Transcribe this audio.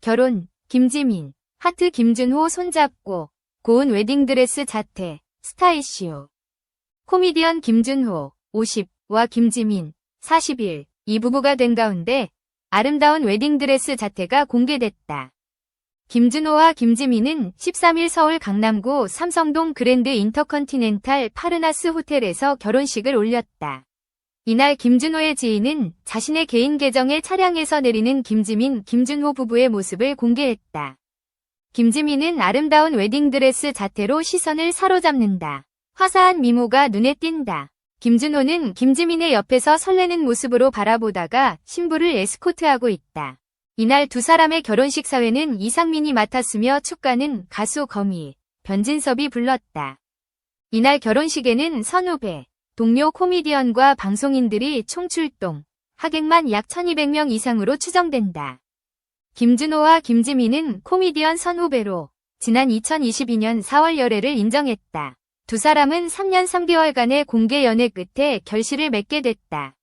결혼, 김지민, 하트 김준호 손잡고, 고운 웨딩드레스 자태, 스타 이슈. 코미디언 김준호, 50와 김지민, 41, 이 부부가 된 가운데 아름다운 웨딩드레스 자태가 공개됐다. 김준호와 김지민은 13일 서울 강남구 삼성동 그랜드 인터컨티넨탈 파르나스 호텔에서 결혼식을 올렸다. 이날 김준호의 지인은 자신의 개인 계정에 차량에서 내리는 김지민, 김준호 부부의 모습을 공개했다. 김지민은 아름다운 웨딩드레스 자태로 시선을 사로잡는다. 화사한 미모가 눈에 띈다. 김준호는 김지민의 옆에서 설레는 모습으로 바라보다가 신부를 에스코트하고 있다. 이날 두 사람의 결혼식 사회는 이상민이 맡았으며 축가는 가수 거미, 변진섭이 불렀다. 이날 결혼식에는 선후배, 동료 코미디언과 방송인들이 총출동, 하객만 약 1200명 이상으로 추정된다. 김준호와 김지민은 코미디언 선후배로 지난 2022년 4월 열애를 인정했다. 두 사람은 3년 3개월간의 공개 연애 끝에 결실을 맺게 됐다.